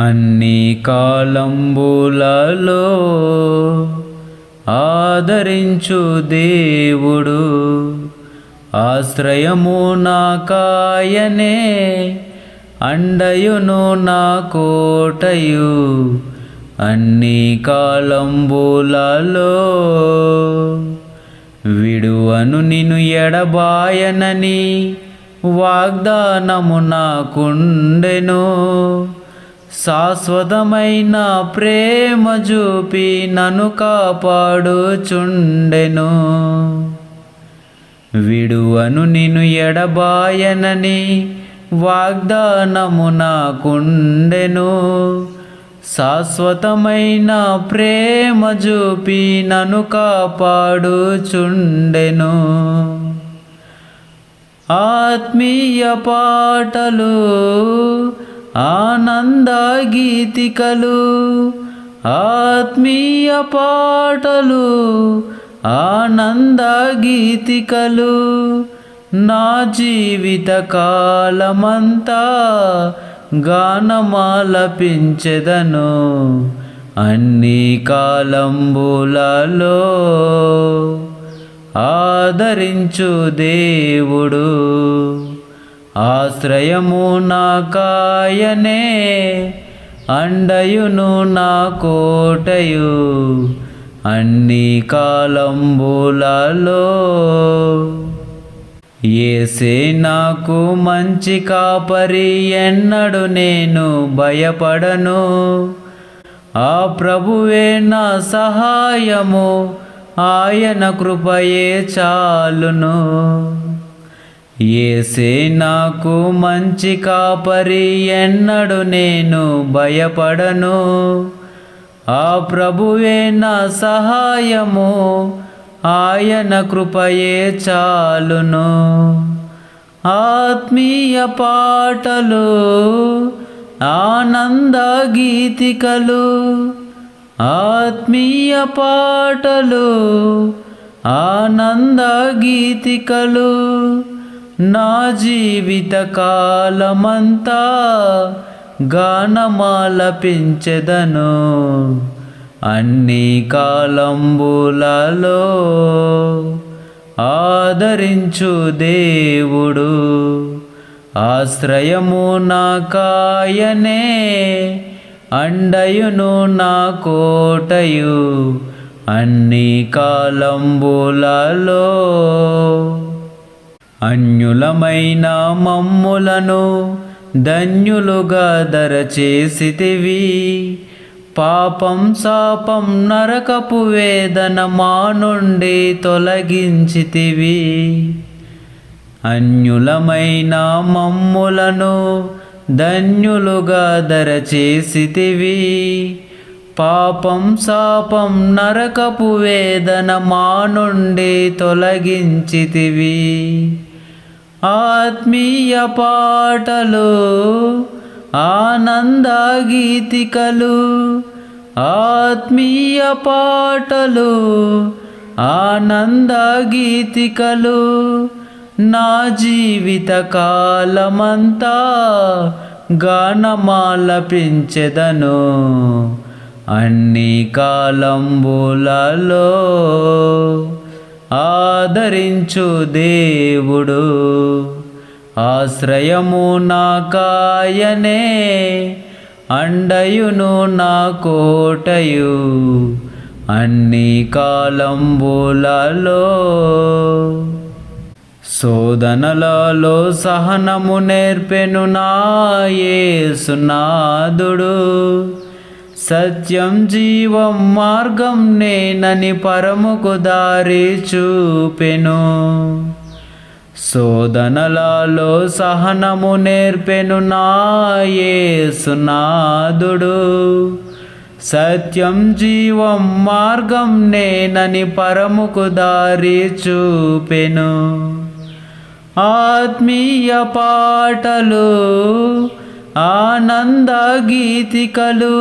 అన్ని కాలంబులలో ఆదరించు దేవుడు. ఆశ్రయము నా కాయనే అండయును నా కోటయు. అన్ని కాలంబులలో విడువను నిన్ను ఎడబాయనని వాగ్దానము నాకుండెను. శాశ్వతమైన ప్రేమ చూపి నన్ను కాపాడుచుండెను. విడువను నిన్ను ఎడబాయనని వాగ్దానము నాకుండెను. శాశ్వతమైన ప్రేమ చూపి నన్ను కాపాడుచుండెను. ఆత్మీయ పాటలు ఆనంద గీతికలు ఆత్మీయ పాటలు ఆనంద గీతికలు నా జీవిత కాలమంతా గానమాలపించెదను అన్ని కాలంబులలో. ఆదరించు దేవుడు. ఆశ్రయము నా కాయనే అండయును నా కోటయు. అన్ని కాలంబులలో ఏసే నాకు మంచి కాపరి ఎన్నడు నేను భయపడను. ఆ ప్రభువే నా సహాయము ఆయన కృపయే చాలును. ఏసే నాకు మంచి కాపరి ఎన్నడు నేను భయపడను. ఆ ప్రభువే నా సహాయము ఆయన కృపయే చాలును. ఆత్మీయ పాటలు ఆనంద గీతికలు ఆత్మీయ పాటలు ఆనంద గీతికలు. నా జీవిత కాలమంతా గానమాలపించెదను. అన్ని కాలంబులలో ఆదరించు దేవుడు. ఆశ్రయము నా కాయనే అండయును నా కోటయు. అన్ని కాలంబులలో అన్యులమైన మమ్ములను ధన్యులుగా దరచేసితివి. పాపం శాపం నరకపు వేదన మా నుండి తొలగించితివి. అన్యులమైన మమ్ములను ధన్యులుగా దరచేసితివి. పాపం శాపం నరకపు వేదన మా నుండి తొలగించితివి. ఆత్మీయ పాటలు ఆనంద గీతికలు ఆత్మీయ పాటలు ఆనంద గీతికలు. నా జీవిత కాలమంతా గానమాలపించెదను అన్ని కాలంబులలో ఆదరించు దేవుడు. ఆశ్రయము నా కాయనే అండయును నా కోటయు. అన్ని కాలంబులలో శోధనలలో సహనము నేర్పెను నాయసునాదుడు సత్యం జీవం మార్గం నేనని పరముకు దారి చూపెను. శోధనలలో సహనము నేర్పెను నాయసునాదుడు సత్యం జీవం మార్గం నేనని పరముకు దారి చూపెను. ఆత్మీయ పాటలు ఆనంద గీతికలు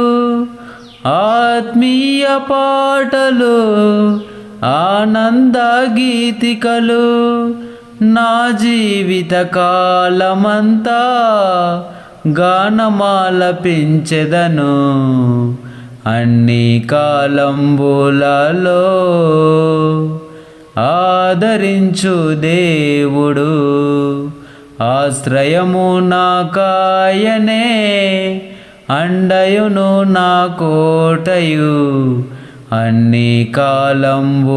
ఆత్మీయ పాటలు ఆనంద గీతికలు నా జీవిత కాలమంతా గానమాలపించెదను అన్ని కాలంబులలో ఆదరించు దేవుడు. ఆశ్రయము నాకాయనే అండయును నా కోటయు. అన్ని కాలంబులలో